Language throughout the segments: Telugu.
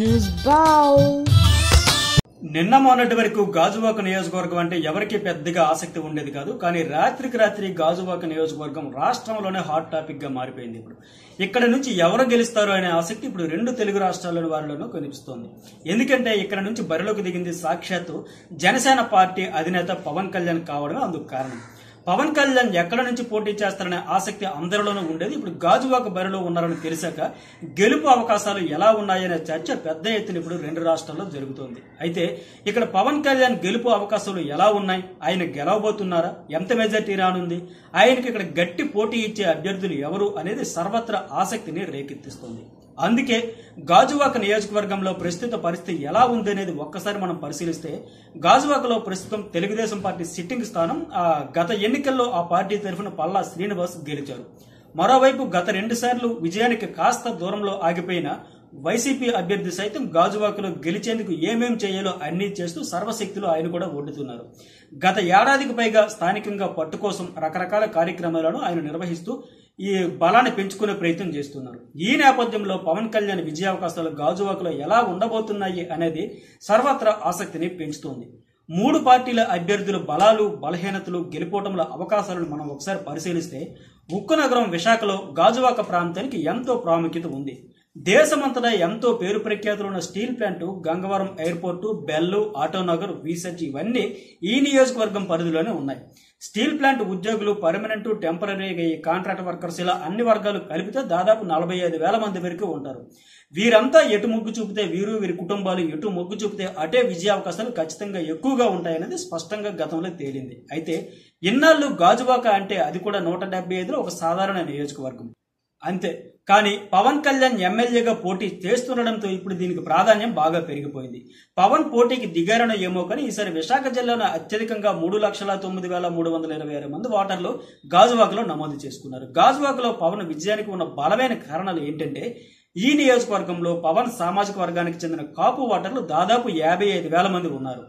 న్యూస్ నిన్న మొన్నటి వరకు గాజువాక నియోజకవర్గం అంటే ఎవరికి పెద్దగా ఆసక్తి ఉండేది కాదు కానీ రాత్రికి రాత్రి గాజువాక నియోజకవర్గం రాష్ట్రంలోనే హాట్ టాపిక్గా మారిపోయింది ఇప్పుడు. ఇక్కడ నుంచి ఎవరు గెలుస్తారు అనే ఆసక్తి ఇప్పుడు రెండు తెలుగు రాష్ట్రాల్లోని వారిలోనూ కనిపిస్తోంది. ఎందుకంటే ఇక్కడ నుంచి బరిలోకి దిగింది సాక్షాత్తు జనసేన పార్టీ అధినేత పవన్ కళ్యాణ్ కావడమే అందుకు కారణం. పవన్ కళ్యాణ్ ఎక్కడ నుంచి పోటీ చేస్తారనే ఆసక్తి అందరిలోనూ ఉండేది. ఇప్పుడు గాజువాక బరిలో ఉన్నారని తెలిసాక గెలుపు అవకాశాలు ఎలా ఉన్నాయనే చర్చ పెద్ద ఎత్తున ఇప్పుడు రెండు రాష్ట్రాల్లో జరుగుతోంది. అయితే ఇక్కడ పవన్ కళ్యాణ్ గెలుపు అవకాశాలు ఎలా ఉన్నాయి? ఆయన గెలవబోతున్నారా? ఎంత మెజార్టీ రానుంది? ఆయనకి ఇక్కడ గట్టి పోటీ ఇచ్చే అభ్యర్థులు ఎవరు అనేది సర్వత్రా ఆసక్తిని రేకెత్తిస్తుంది. అందుకే గాజువాక నియోజకవర్గంలో ప్రస్తుత పరిస్థితి ఎలా ఉంది అనేది ఒక్కసారి మనం పరిశీలిస్తే గాజువాకలో ప్రస్తుతం తెలుగుదేశం పార్టీ సిట్టింగ్ స్థానం ఆ గత ఎన్నికల్లో ఆ పార్టీ తరఫున పల్లా శ్రీనివాస్ గెలిచారు. మరోవైపు గత రెండు సార్లు విజయానికి కాస్త దూరంలో ఆగిపోయిన వైసీపీ అభ్యర్థి సైతం గాజువాకలో గెలిచేందుకు ఏమేం చేయాలో అన్నీ చేస్తూ సర్వశక్తులు ఆయన కూడా ఒడ్డుతున్నారు. గత ఏడాదికి పైగా స్థానికంగా పట్టు కోసం రకరకాల కార్యక్రమాలను ఆయన నిర్వహిస్తూ ఈ బలాన్ని పెంచుకునే ప్రయత్నం చేస్తున్నారు. ఈ నేపథ్యంలో పవన్ కళ్యాణ్ విజయావకాశాలు గాజువాకలో ఎలా ఉండబోతున్నాయి అనేది సర్వత్రా ఆసక్తిని పెంచుతోంది. మూడు పార్టీల అభ్యర్థుల బలాలు బలహీనతలు గెలుపోవటంలో అవకాశాలను మనం ఒకసారి పరిశీలిస్తే ఉక్కు నగరం విశాఖలో గాజువాక ప్రాంతానికి ఎంతో ప్రాముఖ్యత ఉంది. దేశమంతటా ఎంతో పేరు ప్రఖ్యాతులు ఉన్న steel plant Gangavaram airport bell Autonagar వీసెజ్ ఇవన్నీ ఈ నియోజకవర్గం పరిధిలోనే ఉన్నాయి. స్టీల్ ప్లాంట్ ఉద్యోగులు పర్మనెంట్ ఈ కాంట్రాక్ట్ వర్కర్స్ ఇలా అన్ని వర్గాలు కలిపితే దాదాపు నలభై ఐదు వేల మంది వరకు ఉంటారు. వీరంతా ఎటు మొగ్గు చూపితే వీరు వీరి కుటుంబాలు ఎటు మొగ్గు చూపితే అటే విజయావకాశాలు ఖచ్చితంగా ఎక్కువగా ఉంటాయనేది స్పష్టంగా గతంలో తేలింది. అయితే ఇన్నాళ్ళు గాజువాక అంటే అది కూడా నూట డెబ్బై ఐదులో ఒక సాధారణ నియోజకవర్గం. అంతే. కానీ పవన్ కళ్యాణ్ ఎమ్మెల్యేగా పోటీ చేస్తుండడంతో ఇప్పుడు దీనికి ప్రాధాన్యం బాగా పెరిగిపోయింది. పవన్ పోటీకి దిగారనో ఏమో కానీ ఈసారి విశాఖ జిల్లాలో అత్యధికంగా మూడు లక్షల తొమ్మిది వేల మూడు వందల ఇరవై ఆరు మంది ఓటర్లు గాజువాకలో నమోదు చేసుకున్నారు. గాజువాకలో పవన్ విజయానికి ఉన్న బలమైన కారణాలు ఏంటంటే ఈ నియోజకవర్గంలో పవన్ సామాజిక వర్గానికి చెందిన కాపు ఓటర్లు దాదాపు యాభై ఐదు వేల మంది ఉన్నారు.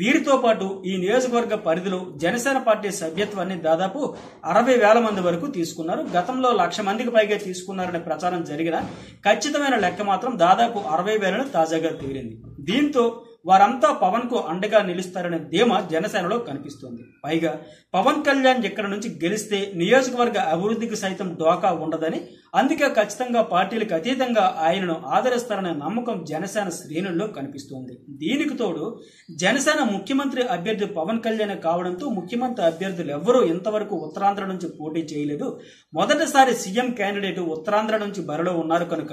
వీరితో పాటు ఈ నియోజకవర్గ పరిధిలో జనసేన పార్టీ సభ్యత్వాన్ని దాదాపు అరవై వేల మంది వరకు తీసుకున్నారు. గతంలో లక్ష మందికి పైగా తీసుకున్నారనే ప్రచారం జరిగిన ఖచ్చితమైన లెక్క మాత్రం దాదాపు అరవై వేలను తాజాగా తీరింది దీంతో వారంతా పవన్కు అండగా నిలుస్తారనే ధీమా జనసేనలో కనిపిస్తోంది. పైగా పవన్ కళ్యాణ్ ఇక్కడ నుంచి గెలిస్తే నియోజకవర్గ అభివృద్ధికి సైతం డోకా ఉండదని అందుకే ఖచ్చితంగా పార్టీలకు అతీతంగా ఆయనను ఆదరిస్తారనే నమ్మకం జనసేన శ్రేణుల్లో కనిపిస్తోంది. దీనికి తోడు జనసేన ముఖ్యమంత్రి అభ్యర్థి పవన్ కళ్యాణ్ కావడంతో ముఖ్యమంత్రి అభ్యర్థులు ఎవ్వరూ ఇంతవరకు ఉత్తరాంధ్ర నుంచి పోటీ చేయలేదు. మొదటిసారి సీఎం క్యాండిడేట్ ఉత్తరాంధ్ర నుంచి బరిలో ఉన్నారు కనుక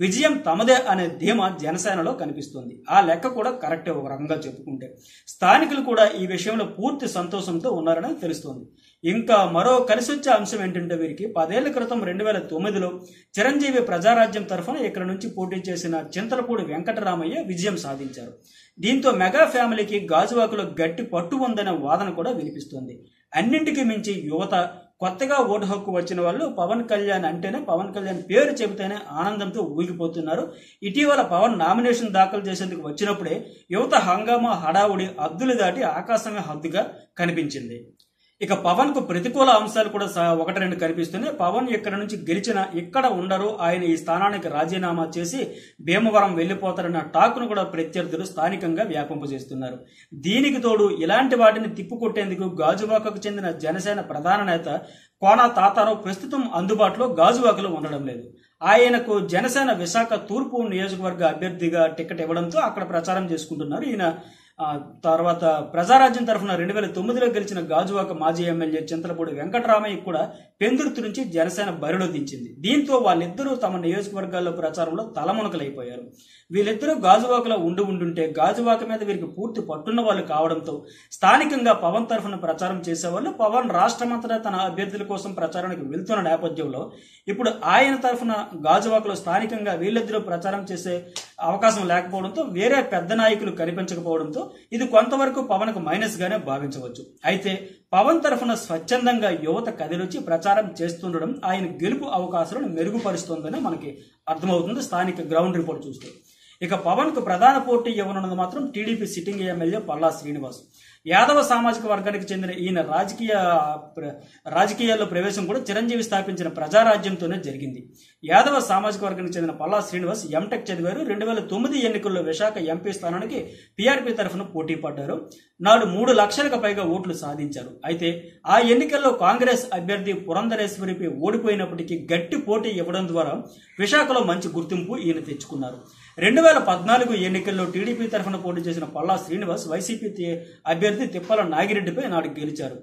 విజయం తమదే అనే ధీమా జనసేనలో కనిపిస్తోంది. ఆ లెక్క కూడా కరెక్టే ఒక రకంగా చెప్పుకుంటే. స్థానికులు కూడా ఈ విషయంలో పూర్తి సంతోషంతో ఉన్నారని తెలుస్తోంది. ఇంకా మరో కలిసి వచ్చే అంశం ఏంటంటే వీరికి పదేళ్ళ క్రితం రెండు వేల తొమ్మిదిలో చిరంజీవి ప్రజారాజ్యం తరఫున ఇక్కడ నుంచి పోటీ చేసిన చింతలపూడి వెంకటరామయ్య విజయం సాధించారు. దీంతో మెగా ఫ్యామిలీకి గాజువాకులో గట్టి పట్టు ఉందనే వాదన కూడా వినిపిస్తోంది. అన్నింటికి మించి యువత కొత్తగా ఓటు హక్కు వచ్చిన వాళ్ళు పవన్ కళ్యాణ్ అంటేనే పవన్ కళ్యాణ్ పేరు చెబితేనే ఆనందంతో ఊగిపోతున్నారు. ఇటీవల పవన్ నామినేషన్ దాఖలు చేసేందుకు వచ్చినప్పుడే యువత హంగామా హడావుడి హద్దులు దాటి ఆకాశమే హద్దుగా కనిపించింది. ఇక పవన్కు ప్రతికూల అంశాలు కూడా స- ఒకటి రెండు కనిపిస్తున్నాయి. పవన్ ఇక్కడ నుంచి గెలిచిన ఇక్కడ ఉండరు ఆయన ఈ స్థానానికి రాజీనామా చేసి భీమవరం వెళ్ళిపోతారన్న టాకును కూడా ప్రత్యర్థులు స్థానికంగా వ్యాపింపజేస్తున్నారు దీనికి తోడు ఇలాంటి వాటిని తిప్పుకొట్టేందుకు గాజువాకకు చెందిన జనసేన ప్రధాన నేత కోనా తాతారావు ప్రస్తుతం అందుబాటులో గాజువాకలో ఉండడం లేదు. ఆయనకు జనసేన విశాఖ తూర్పు నియోజకవర్గ అభ్యర్థిగా టికెట్ ఇవ్వడంతో అక్కడ ప్రచారం చేసుకుంటున్నారు. ఈయన తర్వాత ప్రజారాజ్యం తరఫున రెండు వేల తొమ్మిదిలో గెలిచిన గాజువాక మాజీ ఎమ్మెల్యే చింతలపూడి వెంకటరామయ్య కూడా పెందుర్తి నుంచి జనసేన బరిలో దించింది దీంతో వాళ్ళిద్దరూ తమ నియోజకవర్గాల్లో ప్రచారంలో తలమునకలైపోయారు. వీళ్ళిద్దరూ గాజువాకలో ఉండి ఉండుంటే గాజువాక మీద వీరికి పూర్తి పట్టున్న వాళ్ళు కావడంతో స్థానికంగా పవన్ తరఫున ప్రచారం చేసేవాళ్ళు పవన్ రాష్ట్రమంతటా తన అభ్యర్థుల కోసం ప్రచారానికి వెళ్తున్న నేపథ్యంలో ఇప్పుడు ఆయన తరఫున గాజువాకలో స్థానికంగా వీళ్ళిద్దరూ ప్రచారం చేసే అవకాశం లేకపోవడంతో వేరే పెద్ద నాయకులు కనిపించకపోవడంతో ఇది కొంతవరకు పవన్కు మైనస్ గానే భావించవచ్చు. అయితే పవన్ తరఫున స్వచ్ఛందంగా యువత కదిలొచ్చి ప్రచారం చేస్తుండడం ఆయన గెలుపు అవకాశాలను మెరుగుపరుస్తోందని మనకి అర్థమవుతుంది స్థానిక గ్రౌండ్ రిపోర్ట్ చూస్తే. ఇక పవన్కు ప్రధాన పోటీ ఇవ్వనున్నది మాత్రం TDP sitting MLA Palla Srinivas. Yadava సామాజిక వర్గానికి చెందిన ఈయన రాజకీయ రాజకీయాల్లో ప్రవేశం కూడా చిరంజీవి స్థాపించిన ప్రజారాజ్యంతోనే జరిగింది. యాదవ సామాజిక వర్గానికి చెందిన పల్లా శ్రీనివాస్ ఎంటెక్ చదివారు. రెండు వేల తొమ్మిది ఎన్నికల్లో విశాఖ ఎంపీ స్థానానికి పీఆర్పీ తరఫున పోటీ పడ్డారు. నాడు మూడు లక్షలకు పైగా ఓట్లు సాధించారు. అయితే ఆ ఎన్నికల్లో కాంగ్రెస్ అభ్యర్థి పురంధరేశ్వరిపై ఓడిపోయినప్పటికీ గట్టి పోటీ ఇవ్వడం ద్వారా విశాఖలో మంచి గుర్తింపు ఈయన తెచ్చుకున్నారు. రెండు వేల పద్నాలుగు ఎన్నికల్లో టీడీపీ తరఫున పోటీ చేసిన పల్లా శ్రీనివాస్ వైసీపీ అభ్యర్థి అభ్యర్థి తిప్పల నాగిరెడ్డిపై నాడు గెలిచారు.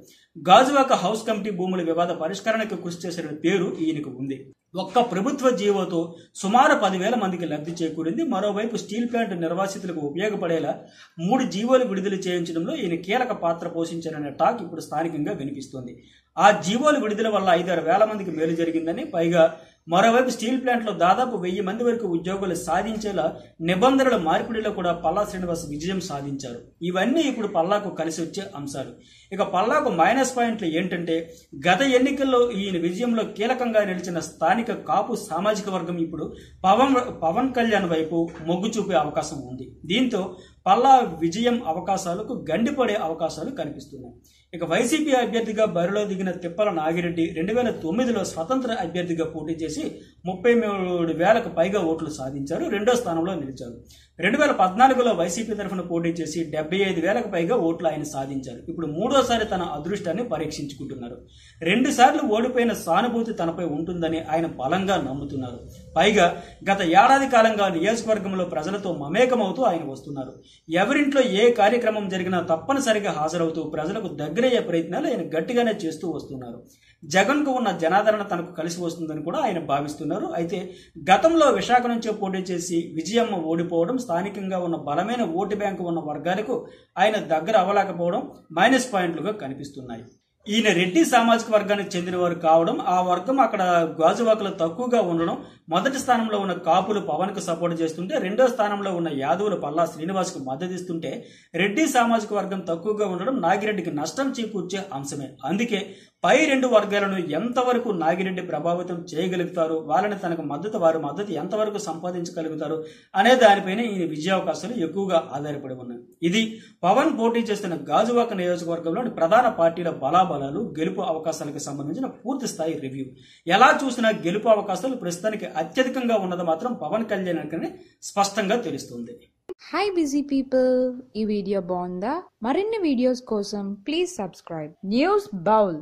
గాజువాక హౌస్ కమిటీ భూముల వివాద పరిష్కరణకు కృషి చేసిన పేరు ఈయనకు ఉంది. ఒక్క ప్రభుత్వ జీవోతో సుమారు పదివేల మందికి లబ్ధి చేకూరింది. మరోవైపు స్టీల్ ప్లాంట్ నిర్వాసితులకు ఉపయోగపడేలా మూడు జీవోలు విడుదల చేయించడంలో ఈయన కీలక పాత్ర పోషించారనే టాక్ ఇప్పుడు స్థానికంగా వినిపిస్తోంది. ఆ జీవోలు విడుదల వల్ల ఐదారు వేల మందికి మేలు జరిగిందని పైగా మరోవైపు స్టీల్ ప్లాంట్లో దాదాపు వెయ్యి మంది వరకు ఉద్యోగులు సాధించేలా నిబంధనల మార్పిడిలో కూడా పల్లా శ్రీనివాస్ విజయం సాధించారు. ఇవన్నీ ఇప్పుడు పల్లాకు కలిసి వచ్చే అంశాలు. ఇక పల్లాకు మైనస్ పాయింట్లు ఏంటంటే గత ఎన్నికల్లో ఈయన విజయంలో కీలకంగా నిలిచిన స్థానిక కాపు సామాజిక వర్గం ఇప్పుడు పవన్ పవన్ కళ్యాణ్ వైపు మొగ్గు చూపే అవకాశం ఉంది. దీంతో పల్లా విజయం అవకాశాలకు గండిపడే అవకాశాలు కనిపిస్తున్నాయి. ఇక వైసీపీ అభ్యర్థిగా బరిలో దిగిన తిప్పల నాగిరెడ్డి రెండు వేల తొమ్మిదిలో స్వతంత్ర అభ్యర్థిగా పోటీ చేసి ముప్పై మూడు వేలకు పైగా ఓట్లు సాధించారు. రెండో స్థానంలో నిలిచారు. రెండు వేల పద్నాలుగులో వైసీపీ తరఫున పోటీ చేసి డెబ్బై ఐదు వేలకు పైగా ఓట్లు ఆయన సాధించారు. ఇప్పుడు మూడోసారి తన అదృష్టాన్ని పరీక్షించుకుంటున్నారు. రెండు సార్లు ఓడిపోయిన సానుభూతి తనపై ఉంటుందని ఆయన బలంగా నమ్ముతున్నారు. పైగా గత ఏడాది కాలంగా నియోజకవర్గంలో ప్రజలతో మమేకమవుతూ ఆయన వస్తున్నారు. ఎవరింట్లో ఏ కార్యక్రమం జరిగినా తప్పనిసరిగా హాజరవుతూ ప్రజలకు దగ్గర దగ్గరయ్యే ప్రయత్నాలు ఆయన గట్టిగానే చేస్తూ వస్తున్నారు. జగన్కు ఉన్న జనాదరణ తనకు కలిసి వస్తుందని కూడా ఆయన భావిస్తున్నారు. అయితే గతంలో విశాఖ నుంచే పోటీ చేసి విజయమ్మ ఓడిపోవడం స్థానికంగా ఉన్న బలమైన ఓటు బ్యాంకు ఉన్న వర్గాలకు ఆయన దగ్గర అవ్వలేకపోవడం మైనస్ పాయింట్లుగా కనిపిస్తున్నాయి. ఈయన రెడ్డి సామాజిక వర్గానికి చెందినవారు కావడం ఆ వర్గం అక్కడ గాజువాకలు తక్కువగా ఉండడం మొదటి స్థానంలో ఉన్న కాపులు పవన్కు సపోర్ట్ చేస్తుంటే రెండో స్థానంలో ఉన్న యాదవులు పల్లా శ్రీనివాస్కు రెడ్డి సామాజిక వర్గం తక్కువగా ఉండడం నాగిరెడ్డికి నష్టం చేకూర్చే అంశమే. అందుకే పై రెండు వర్గాలను ఎంతవరకు నాగిరెడ్డి ప్రభావితం చేయగలుగుతారు? వాళ్ళని తనకు మద్దతు వారి మద్దతు ఎంతవరకు సంపాదించగలుగుతారు? అనే దానిపైన ఈ విజయావకాశాలు ఎక్కువగా ఆధారపడి ఉన్నాయి. ఇది పవన్ పోటీ చేస్తున్న గాజువాక నియోజకవర్గంలోని ప్రధాన పార్టీల బలాబలాలు గెలుపు అవకాశాలకు సంబంధించిన పూర్తి స్థాయి రివ్యూ. ఎలా చూసినా గెలుపు అవకాశాలు ప్రస్తుతానికి అత్యధికంగా ఉన్నది మాత్రం పవన్ కళ్యాణ్ అని స్పష్టంగా తెలుస్తుంది. హాయ్ బిజీ పీపుల్ ఈ వీడియో బాగుందా? మరిన్ని వీడియోస్ కోసం ప్లీజ్ సబ్స్క్రైబ్ న్యూస్ బౌల్